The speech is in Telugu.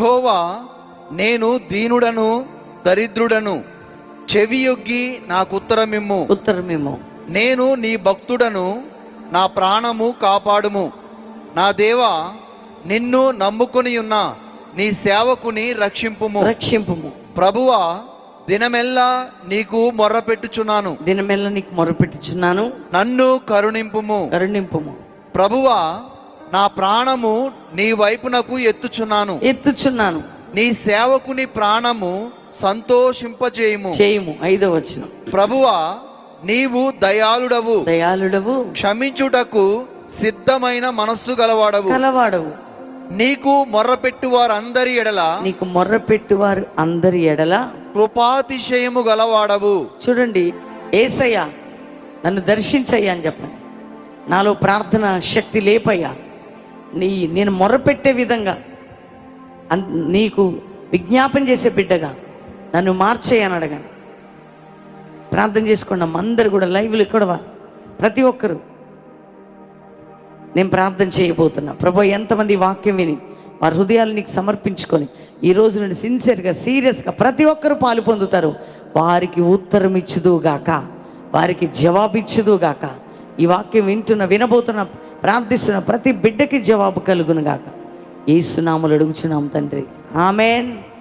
యెహోవా నేను దీనుడను దరిద్రుడను చెవియొగ్గి నాకు ఉత్తరమిమ్ము. ఉత్తరమేమో నేను నీ భక్తుడను నా ప్రాణము కాపాడుము. నా దేవా నిన్ను నమ్ముకుని ఉన్న నీ సేవకుని రక్షింపుము. రక్షింపుము. ప్రభువా దినమెల్లా నీకు మొర్రపెట్టుచున్నాను దినమెల్ల నీకు మొరపెట్టుచున్నాను. నన్ను కరుణింపుము. కరుణింపుము. ప్రభువా నా ప్రాణము నీ వైపునకు ఎత్తుచున్నాను. ఎత్తుచున్నాను. నీ సేవకుని ప్రాణము సంతోషింపజేయుము. చేయుము. ఐదో వచనం. ప్రభువా నీవు దయాళుడవు. దయాళుడవు. క్షమించుటకు సిద్ధమైన మనస్సు గలవాడవు. కలవాడవు నీకు మొర్రపెట్టు వారందరి ఎడల. నీకు మొర్రపెట్టువారు అందరి ఎడల. కృపాతిశయము గలవాడవు. చూడండి ఏసయ్యా నన్ను దర్శించయ్యా అని చెప్పండి. నాలో ప్రార్థన శక్తి లేపయ్యా. నీ నేను మొరపెట్టే విధంగా అన్- నీకు విజ్ఞాపన చేసే బిడ్డగా నన్ను మార్చేయని అడగండి ప్రార్థన చేసుకోండి అందరు కూడా లైవ్లు ఇక్కడవా ప్రతి ఒక్కరు. నేను ప్రార్థన చేయబోతున్నా. ప్రభు ఎంతమంది వాక్యం విని వారి హృదయాలు నీకు సమర్పించుకొని ఈ రోజు నుండి సిన్సియర్గా సీరియస్గా ప్రతి ఒక్కరు పాలు పొందుతారు. వారికి ఉత్తరం ఇచ్చుదుగాక వారికి జవాబు గాక ఈ వాక్యం వింటున్న వినబోతున్న ప్రార్థిస్తున్న ప్రతి బిడ్డకి జవాబు కలుగును గాక ఈ సునాములు అడుగుచున్నాం తండ్రి. ఆమెన్.